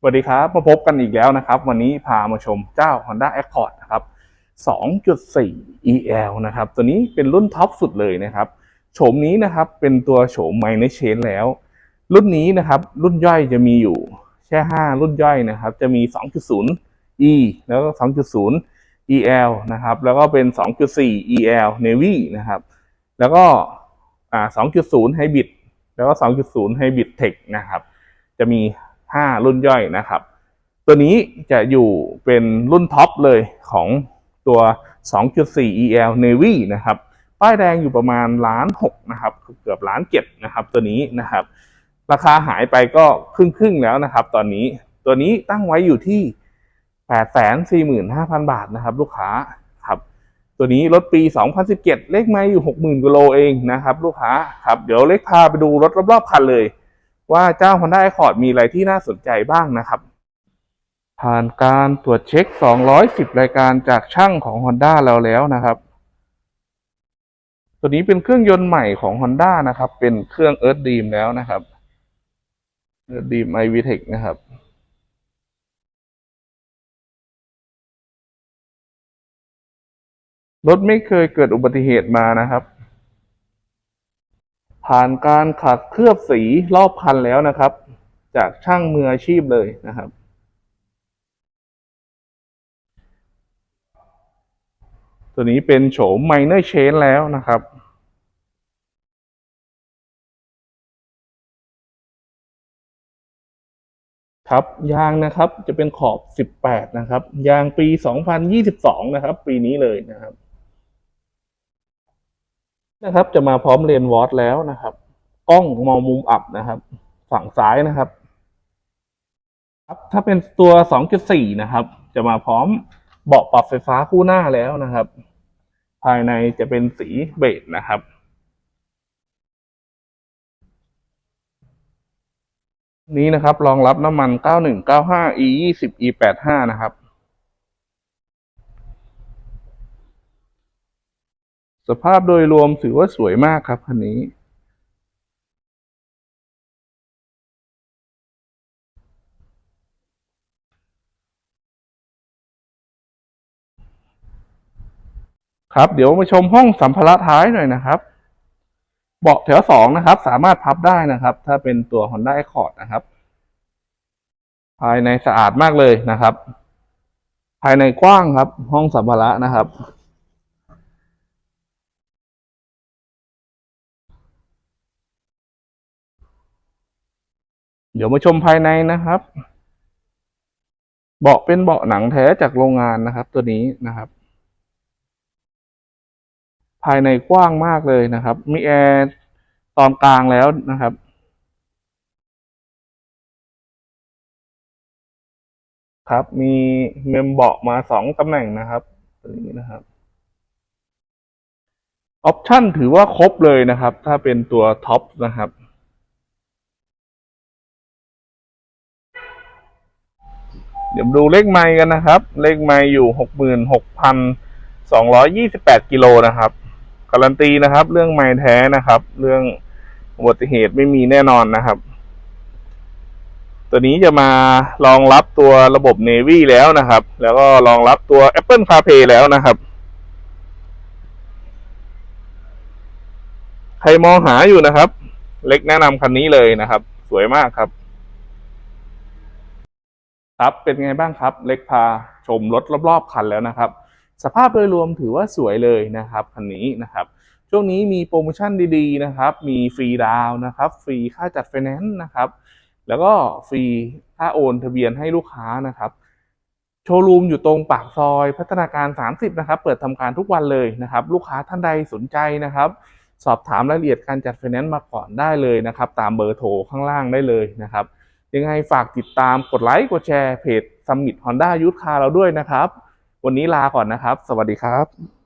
สวัสดีครับ มาพบกันอีกแล้วนะครับ วันนี้พามาชมเจ้า Honda Accord นะครับ 2.4 EL นะครับ ตัวนี้เป็นรุ่นท็อปสุดเลยนะครับ โฉมนี้นะครับเป็นตัวโฉม Minor Change แล้ว รุ่นนี้นะครับรุ่นย่อยจะมีอยู่แค่ 5 รุ่นย่อยนะครับ จะมี 2.0 E แล้วก็ 2.0 EL นะครับ แล้วก็เป็น 2.4 EL Navy นะครับ แล้วก็2.0 Hybrid แล้วก็ 2.0 Hybrid Tech นะครับ จะมี 5 รุ่นย่อยนะครับ ตัวนี้จะอยู่เป็นรุ่นท็อปเลยของตัว 2.4 EL Navy นะครับ ป้ายแดงอยู่ประมาณล้านหกนะครับ เกือบล้านเจ็ดนะครับ ตัวนี้นะครับ ราคาหายไปก็ครึ่งครึ่งๆแล้วนะครับ ตอนนี้ตัวนี้ตั้งไว้อยู่ที่ 845,000 บาทนะครับ ลูกค้าครับตัวนี้รถปี 2017 เลขไม่อยู่ 60,000กิโลเองนะครับ ลูกค้าครับเดี๋ยวเล็กพาไปดูรถรอบๆคันเลย ว่าเจ้า Honda Accord มีอะไรที่น่าสนใจบ้างนะครับ ผ่านการตรวจเช็ค 210 รายการจากช่างของ Honda เราแล้วนะครับ ตัวนี้เป็นเครื่องยนต์ใหม่ของ Honda นะครับ เป็นเครื่อง Earth Dream แล้วนะครับ Earth Dream iVTEC นะครับรถไม่เคยเกิดอุบัติเหตุมานะครับ ผ่านการขัดเคลือบสีรอบคันแล้วนะครับ จากช่างมืออาชีพเลยนะครับตัวนี้เป็นโฉม minor change แล้วนะครับ ครับยางนะครับจะเป็นขอบ 18 นะครับ ยางปี 2022 นะครับ ปีนี้เลยนะครับ นะครับ จะมาพร้อมเลนวอตแล้วนะครับ กล้องมองมุมอับนะครับ ฝั่งซ้ายนะครับครับถ้าเป็นตัว 2.4 นะครับ จะมาพร้อมเบาะปรับไฟฟ้าคู่หน้าแล้วนะครับ ภายในจะเป็นสีเบจนะครับ นี้นะครับรองรับน้ำมัน 9195 e 20 e 85 นะครับ สภาพโดยรวมถือว่าสวยมากครับคันนี้ ครับเดี๋ยวมาชมห้องสัมภาระท้ายหน่อยนะครับเบาะแถวสองนะครับ สามารถพับได้นะครับ ถ้าเป็นตัว Honda Accord นะครับ ภายในสะอาดมากเลยนะครับ ภายในกว้างครับ ห้องสัมภาระนะครับ เดี๋ยวมาชมภายในนะครับ เบาะเป็นเบาะหนังแท้จากโรงงานนะครับ ตัวนี้นะครับ ภายในกว้างมากเลยนะครับ มีแอร์ตอนกลางแล้วนะครับครับ มีเมมเบาะมาสองตำแหน่งนะครับตัวนี้นะครับ ออปชั่นถือว่าครบเลยนะครับ ถ้าเป็นตัวท็อปนะครับ เดี๋ยวดูเลขไมล์กันนะครับ เลขไมล์อยู่หกหมื่นหกพันสองร้อยยี่สิบแปดกิโลนะครับ การันตีนะครับ เรื่องไมล์แท้นะครับ เรื่องอุบัติเหตุไม่มีแน่นอนนะครับ ตัวนี้จะมารองรับตัวระบบ Navy แล้วนะครับ แล้วก็รองรับตัว Apple CarPlay แล้วนะครับ ใครมองหาอยู่นะครับ เล็กแนะนำคันนี้เลยนะครับ สวยมากครับ ครับเป็นไงบ้างครับ เล็กพาชมรถรอบๆคันแล้วนะครับ สภาพโดยรวมถือว่าสวยเลยนะครับคันนี้นะครับ ช่วงนี้มีโปรโมชั่นดีๆนะครับ มีฟรีดาวนะครับ ฟรีค่าจัดไฟแนนซ์นะครับ แล้วก็ฟรีค่าโอนทะเบียนให้ลูกค้านะครับโชว์รูมอยู่ตรงปากซอยพัฒนาการ 30 นะครับ เปิดทำการทุกวันเลยนะครับ ลูกค้าท่านใดสนใจนะครับ สอบถามรายละเอียดการจัดไฟแนนซ์มาก่อนได้เลยนะครับ ตามเบอร์โทรข้างล่างได้เลยนะครับ ยังไงฝากติดตามกดไลค์กดแชร์เพจ Summit Honda Youth Car เราด้วยนะครับ วันนี้ลาก่อนนะครับ สวัสดีครับ